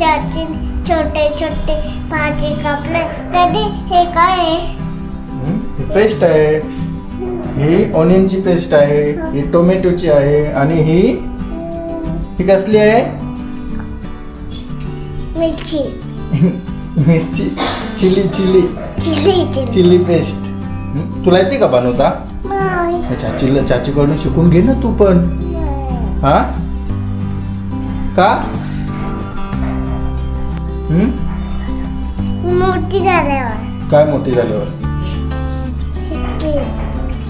चाची छोटे छोटे भाजी कापले. डॅडी हे काय आहे? हं? पेस्ट आहे. ही ऑनियनची पेस्ट आहे. ही टोमॅटोची आहे. आणि ही? ही कसली आहे? मिरची. मिरची. Chili chili. Chili chili. Paste. हं? तुला येते का बनवता? नाही. चाचीला चाचीकडून शिकून घे ना तू पण. हा? का? मोठी झाल्यावर. काय मोठी झाल्यावर? शिकली.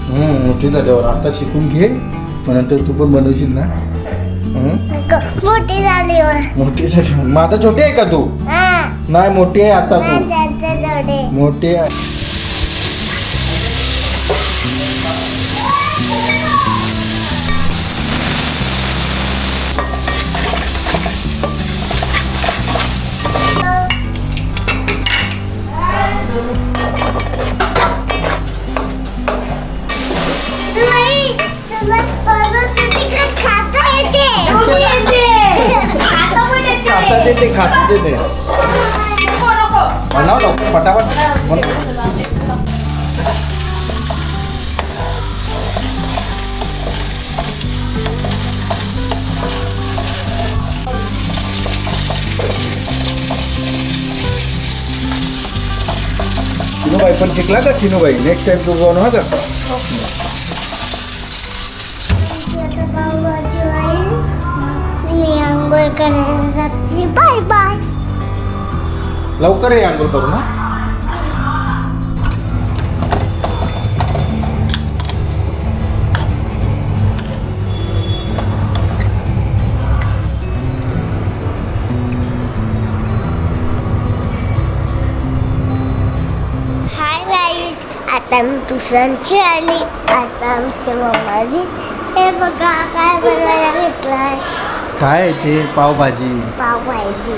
हं, मोठी झाल्यावर. आता शिकून घे मग नंतर तू पण बनवशील ना? ग- मोठी झाल्यावर मोठी झाली मग आता छोटी आहे का तू? हा. नाही मोठी आहे आता तू. जोडे. मोठी आहे. पण येते आता ते ते खात ते. ते बनव लवकर फटाफट. चिनूबाई पण शिकला का? चिनूबाई नेक्स्ट टाइम तू बनवा का? मी आंघोळ करायला जाते बाय बाय लवकर ये आंघोळ करू ना हाय गाईज आता मी दुसऱ्यांची आली आता आमची मम्माली हे बघा काय बनायला घेतलाय काय आहे ते पावभाजी? पावभाजी.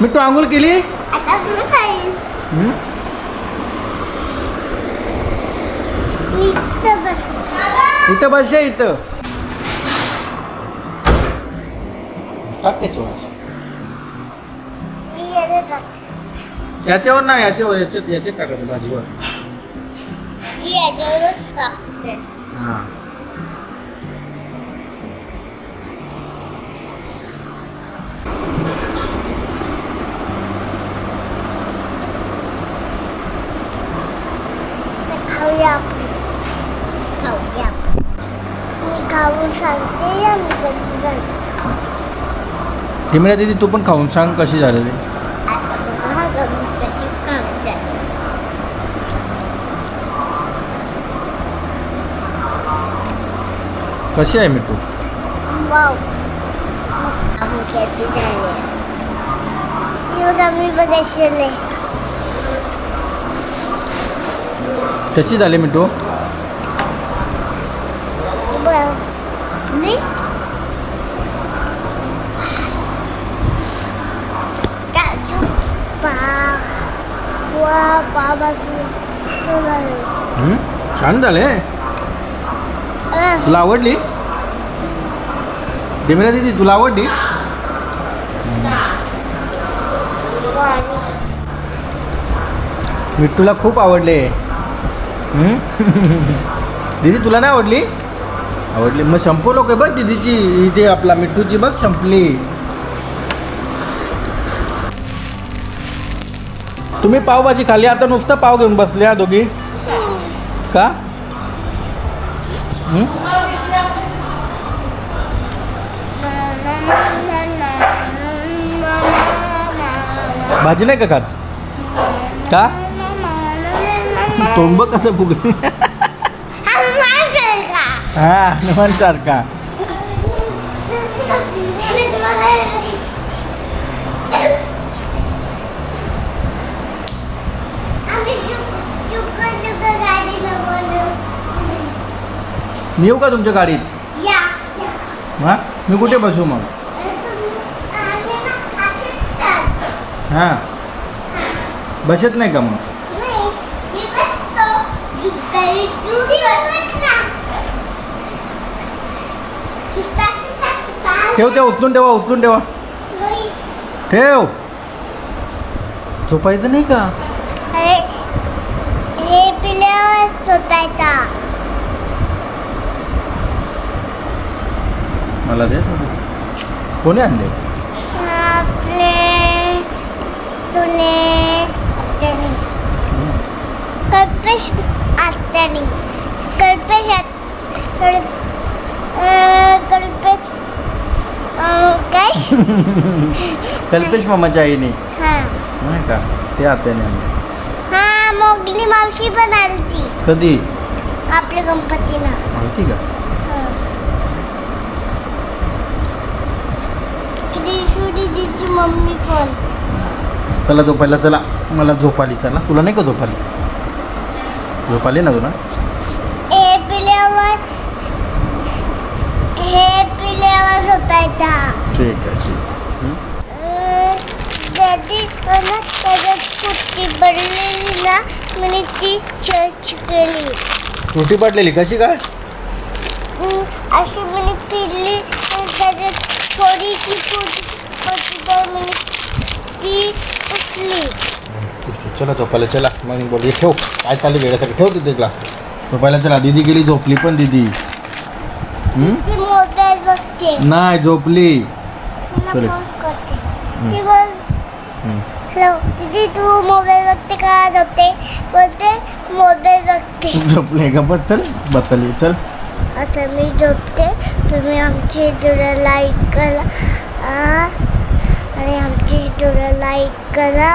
मी तू आंघोळ केली? आता इथं बस. इथं याच्यावर ना याच्यावर याच्यात याच्यात टाकायचं भाजीवर. टाकते. हां. टिमऱ्या दिदी तू पण खाऊन सांग कशी झालेली. कशी काम झाली. कशी आहे. मिठू कशी झाली मिठू? छान झाले तुला आवडली? टिमऱ्या दिदी तुला आवडली? मिट्टूला खूप आवडले. दीदी तुला नाही आवडली? आवडली. मग संपवलो काय बघ दीदीची इथे आपला मिट्टूची बघ संपली. तुम्ही पावभाजी खाली आता नुसतं पाव घेऊन बसल्या दोघी. का? भाजी नाही का खात? का? तोंब कसं फुगले? हा हनुमान सारखा. मी येऊ का तुमच्या गाडीत? या. हा? मी कुठे बसू मग? हां. बसत नाही का मग? मी बसतो तू तू ठेव ठेव उचलून ठेवा उचलून ठेवा. नाही. ठेव. झोपायचं नाही का? हे पिल्यावर झोपायचा. मला दे. कोणी आणले? आपले त्याने कल्पेश आत्याने. कल्पेश कल्पेश कल्पेश मामाच्या आईने. हा. नाही का? ते आत्याने आणले. हा मोगली मावशी पण आली ती कधी? आपल्या गणपतीला. माहिती का? दीदीची मम्मी पण चला झोपायला चला. मला झोप आली चला. तुला नाही का झोप आली? झोप आली ना तुला? हे पिल्यावर हे पिल्यावर झोपायचा. ठीक आहे ठीक हं? दादी मला त्याच्यात कुट्टी पडलेली ना मी ती चर्च केली पडलेली? कशी काय? अशी मी फिरली आणि त्याच्यात थोडीशी होती तर मी ती उचली चला झोपायला चला. मग बोल ठेव काय चालली वेळेसाठी ठेव तिथे ग्लास. झोपायला चला. दीदी गेली झोपली पण दीदी? ती मोबाईल बघते. नाही झोपली. तिला चले. फोन करते. ती बोल. हॅलो दीदी तू मोबाईल बघते का? झोपते. बोलते मोबाईल बघते. झोपले का? बस चल. बतली चल. आता मी झोपते. तुम्ही आमची व्हिडिओला लाईक करा. आ, आणि आमची व्हिडिओला लाईक करा.